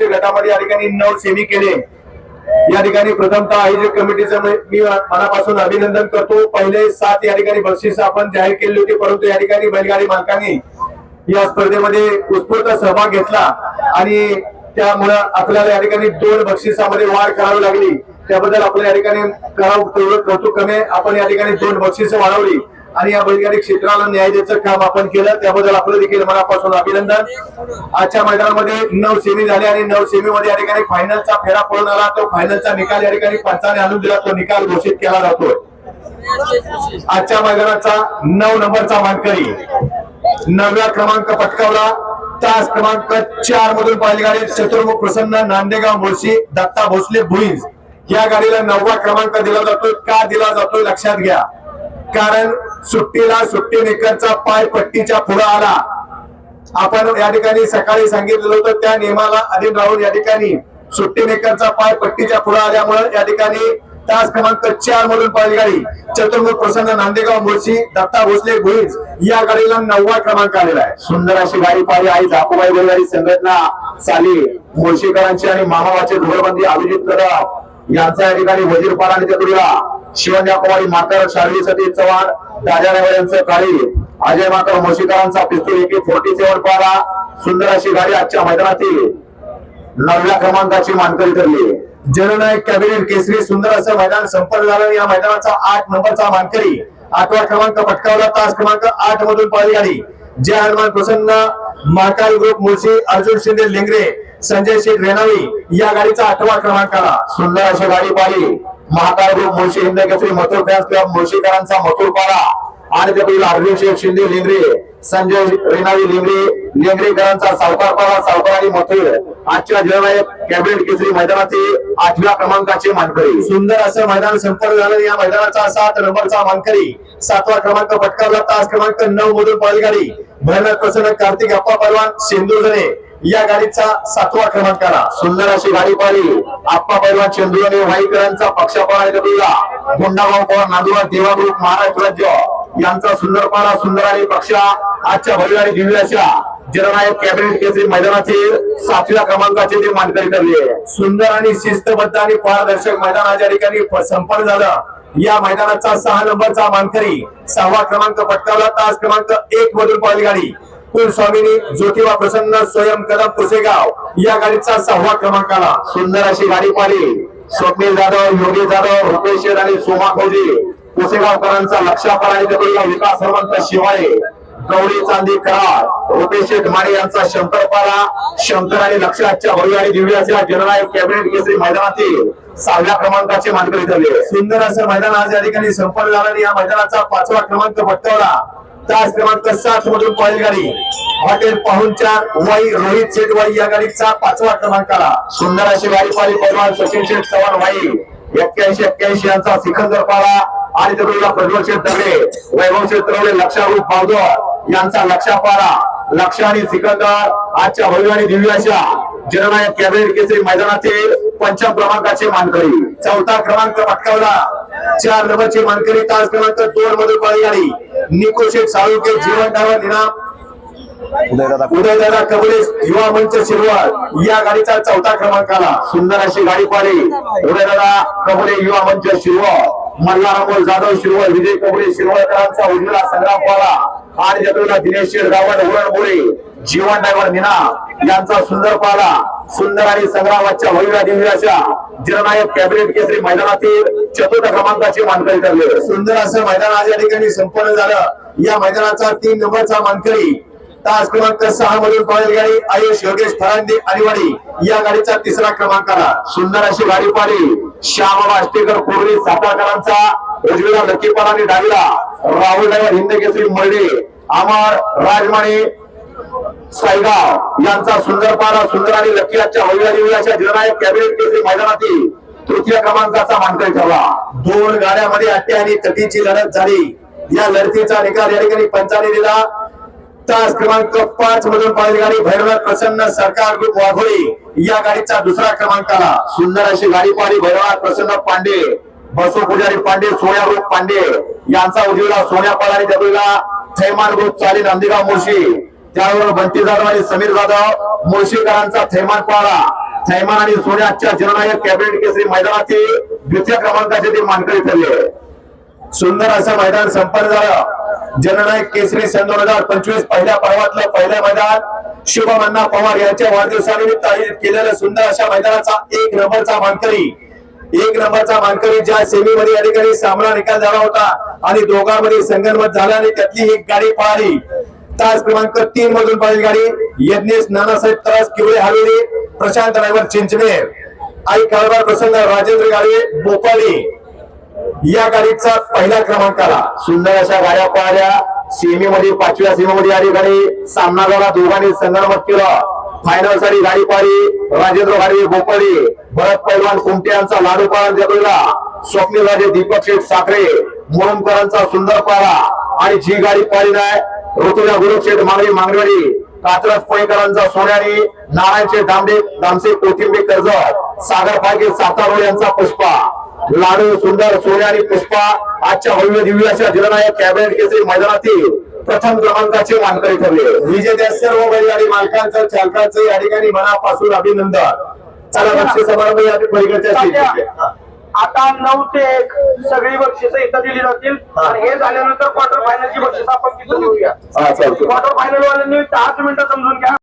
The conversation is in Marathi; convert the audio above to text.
गटामध्ये या ठिकाणी नऊ सेमी केले. या ठिकाणी प्रथमतः आयोजक कमिटीचं मी मनापासून अभिनंदन करतो. पहिले सात या ठिकाणी बक्षीस आपण जाहीर केली होती परंतु या ठिकाणी बैलगाडी मालकांनी या स्पर्धेमध्ये उत्स्फूर्त सहभाग घेतला आणि त्यामुळं आपल्याला या ठिकाणी दोन बक्षिसामध्ये वाढ करावी लागली. त्याबद्दल आपल्या या ठिकाणी करावं तेवढं कौतुक कमी आपण या ठिकाणी दोन बक्षिसं वाढवली. आणि या बैलगाडी क्षेत्राला न्याय द्यायचं काम आपण केलं. त्याबद्दल आपलं देखील मनापासून अभिनंदन. आजच्या मैदानामध्ये नऊ सेमी झाले आणि नऊ सेमी मध्ये या ठिकाणी फायनलचा फेरा पळून आला. तो फायनलचा निकाल या ठिकाणी पंचाने आणून दिला. तो निकाल घोषित केला जातोय. आजच्या मैदानाचा नऊ नंबरचा मानकरी नवव्या क्रमांक पटकावला. तास क्रमांक चार मधून पहिली गाडी चतुर्मुख प्रसन्न नांदेगाव मुळशी दत्ता भोसले भुईज. या गाडीला नववा क्रमांक दिला जातोय. का दिला जातोय? लक्षात घ्या. कारण सुट्टीला सुट्टी मेकरचा पाय पट्टीच्या पुढे आला. आपण या ठिकाणी सकाळी सांगितलेलं होतं त्या नियमाला अधीन राहून या ठिकाणी सुट्टी मेकरचा पाय पट्टीच्या पुढे आल्यामुळे या ठिकाणी तास क्रमांक चार मधून पहिली गाडी. चतुर्मुख प्रसन्न नांदेगाव मुळशी दत्ता भोसले भुईज या गाडीला नववा क्रमांक आलेला आहे. सुंदर अशी गाडी पाहिली आई झापूबाई बैलगाडी संघटना चाली मुळशीकरांची आणि मामावाचे धुळबंदी अभिजित कदम यांचा या ठिकाणी वजीरपाडा आणि चतुर्ला. शिवन्या कुमारी माकर शार्वी चव्हाण राजानगर यांचं अजय माकर मोशीकरांचा पिस्तूल एके फोर्टी सेव्हन पारा सुंदर अशी गाडी आजच्या मैदानातील नवव्या क्रमांकाची मानकरी ठरली. जननायक कॅबिनेट केसरी सुंदर असं मैदान संपन्न झालं. या मैदानाचा आठ नंबरचा मानकरी आठवा क्रमांक पटकावला. तास क्रमांक आठ मधून पहिली आली जय हनुमान प्रसन्न महाकाल ग्रुप मुळशी अर्जुन शिंदे लेंगरे संजय शेठ रेणावी या गाडीचा आठवा क्रमांक आला सुंदर अशी गाडी पाहिली. Mahakal group Mulshi Hind Kesari Mathur fans club मुळशीकरांचा Mathur पारा आणि त्यातील अर्जुन शेख शिंदे लिंगरे. संजय रेनावी लिंगरे. लेंगरेकरांचा सावकार पारा सावकार आणि मथुर. आजच्या जननायक कॅबिनेट केसरी मैदानातील आठव्या क्रमांकाचे मानकरी. सुंदर असं मैदान संपन्न झालं. या मैदानाचा सात नंबरचा मानकरी. सातवा क्रमांक पटकावला. तास क्रमांक नऊ मधून पहिली गाडी. भैरनाथ प्रसन्न कार्तिक अप्पा परवान सिंधुजने या गाडीचा सातवा क्रमांक आला सुंदर अशी गाडी पाहिली. आप्पा पैलवान चंद्रू आणि वाईकरांचा पक्षापारा गटुला गुंडागाव पवार नांदुरा देवाग्रुप महाराष्ट्र राज्य. यांचा सुंदर पारा सुंदर आणि पक्षा. आजच्या भव्य भरविवारी दिव्याच्या जननायक कॅबिनेट केसरी मैदानाचे सातव्या क्रमांकाचे ते मानकरी ठरले सुंदर आणि शिस्तबद्ध आणि पारदर्शक मैदानाच्या ठिकाणी संपन्न झालं. या मैदानाचा सहा नंबरचा मानकरी सहावा क्रमांक पटकावला. तास क्रमांक एक मधून पाहिली गाडी. कुलस्वामिनी ज्योतिबा प्रसन्न स्वयं कदम पुसेगाव या गाडीचा सहावा क्रमांक आला सुंदर अशी गाडी पाली स्वप्नील जाधव योगी जाधव रुपेश शेठ आणि सोमा खोजी. पुसेगावकरांचा लक्षापार आणि त्यातला विकास हनुमंत शिवाळे. गौरी चांदी करार रुपेश माने यांचा शंकर पाला शंकर आणि लक्षाच्या भव्य दिव्याच्या जननायक कॅबिनेट केसरी मैदानातील सहाव्या क्रमांकाचे मानकरी ठरले. सुंदर असं मैदान आज या ठिकाणी संपन्न झालं आणि या मैदानाचा पाचवा क्रमांक पटकावला. तास क्रमांक सात मधून पहिली गाडी. हॉटेल पाहुणचार वाई रोहित शेठ वाई या गाडीचा पाचवा क्रमांक आला. सुंदर अशी गाडी पाहिली पैलवान सचिन शेठ चव्हाण वाई. एक्क्याऐंशी एक्क्याऐंशी यांचा सिकंदर पारा आणि त्याला प्रज्वल शेठ दगडे वैभव शेठ तरवडे लक्षारूप पावदर यांचा लक्षा पारा लक्ष आणि सिकंदर आजच्या भव्य आणि दिव्याच्या. जननायक कॅबिनेट केसरी मैदानातील पंचम क्रमांकाचे मानकरी. चौथा क्रमांक पटकावला. चार नंबरचे मानकरी तास क्रमांक दोन मधून पहिली गाडी निको शेठ साळुके जीवन डायवर इनाम उदयदादा कबडे युवा मंच शिरवाळ या गाडीचा चौथा क्रमांक आला सुंदर अशी गाडी पाहिली उदयदादा कबडे युवा मंच शिरवळ मल्हारमोल जाधव शिरवळ विजय कबडे शिरवळकरांचा उर्मिला संग्राम पाला आणि जतुला दिनेश रावण उरणबोळे जीवन डायव्हर मीना यांचा सुंदर पाला सुंदर आणि संग्रामाच्या भव्य दिव्याच्या जननायक कॅबिनेट केसरी मैदानातील चतुर्थ क्रमांकाची मानकरी ठरले. सुंदर असं मैदान आज या ठिकाणी संपन्न झालं. या मैदानाचा तीन नंबरचा मानकरी तास क्रमांक सहा मधून पहिली गाडी. आयुष योगेश फरांदे अनिवाडी या गाडीचा तिसरा क्रमांक आला. सुंदर अशी गाडी पाहिली श्याम वाष्टेकर कोरडी सातारकरांचा उजवीला लकीपाल आणि डावीला राहुल ड्रायव्हर हिंद केसरी मर्डे अमर राजमाने सायगाव यांचा सुंदर पारा सुंदर आणि लकीच्या आजच्या दिव्याच्या निर्णायक कॅबिनेट केसरी मैदानातील तृतीय क्रमांकाचा मानकरी ठरला. दोन गाड्यामध्ये अट्टे आणि तटीची लढत झाली. या लढतीचा निकाल या ठिकाणी पंचाने दिला. तास क्रमांक पाच मधून पाहिले गाडी भैरवनाथ प्रसन्न सरकार ग्रुप वाघोळी. या गाडीचा दुसरा क्रमांक आला. सुंदर अशी गाडी पाहिली. भैरवनाथ प्रसन्न पांडे बसो पुजारी पांडे सोया ग्रुप पांडे. यांचा उजवीला सोन्या पाल आणि त्यावेळेला थैमान ग्रुप चाली नंदीगाव मुळशी. त्यावर बंटी जाधव आणि समीर जाधव. मुळशीकरांचा थैमान पाळा थैमान आणि सोन्याच्या जननायक कॅबिनेट केसरी मैदानातील द्वितीय क्रमांकाचे ते मानकरी ठरले. सुंदर असं मैदान संपन्न झालं. जननायक केसरी सन दोन हजार पंचवीस पहिल्या पर्वातलं पहिलं मैदान शुभम अण्णा पवार यांच्या वाढदिवसानिमित्त आयोजित केलेल्या सुंदर अशा मैदानाचा एक नंबरचा मानकरी. एक नंबरचा मानकरी ज्या सेमीमध्ये या ठिकाणी सामना निकाल झाला होता आणि दोघांमध्ये संगणमत झाला आणि त्यातली एक गाडी पळाली. तास क्रमांक तीन मधून पळाली गाडी. यज्ञेश नानासाहेब त्रास किवळे हवेली प्रशांत ड्रायव्हर चिंचणे आई कारभार प्रसंग राजेंद्र गाडवे बोपाली या गाडीचा पहिला क्रमांक आला सुंदर अशा गाड्या पळाल्या. सीमेमध्ये पाचव्या सीमेमध्ये या ठिकाणी सामना झाला. दोघांनी संगणमत केला. फायनलसाठी गाडी पाहिली राजेंद्र गाडी गोपाळी भरत पैलवान कुमटे यांचा लाडू पाळा जगलेला. स्वप्नील राजे दीपक शेठ साखरे मोरमकरांचा सुंदर पाळा आणि जी गाडी पारी नाही ऋतुजा गुरुक्षेठ मागणी मागणीवाडी कात्रज पुणेकरांचा सोन्याने नारायणचे दामडे दामसे कोथिंबे कर्जत सागर फाळके सातारोड यांचा पुष्पा. लाडू सुंदर सोने आणि पुष्पा आजच्या भव्य दिव्य अशा जननायक कॅबिनेट केसरी मैदानातील प्रथम क्रमांकाचे मानकरी ठरले. विजेत्या सर्व बैलगाडी मालकांचं चालकांचं या ठिकाणी मनापासून अभिनंदन. चला बक्षीस समारंभ या पलीकडच्या. आता नऊ ते एक सगळी बक्षिसं इथं दिली जातील. आणि हे झाल्यानंतर क्वार्टर फायनलची बक्षीस आपण तिथं देऊया. हा चालतो क्वार्टर फायनल वाल्यांनी दहाच मिनिटं समजून घ्या.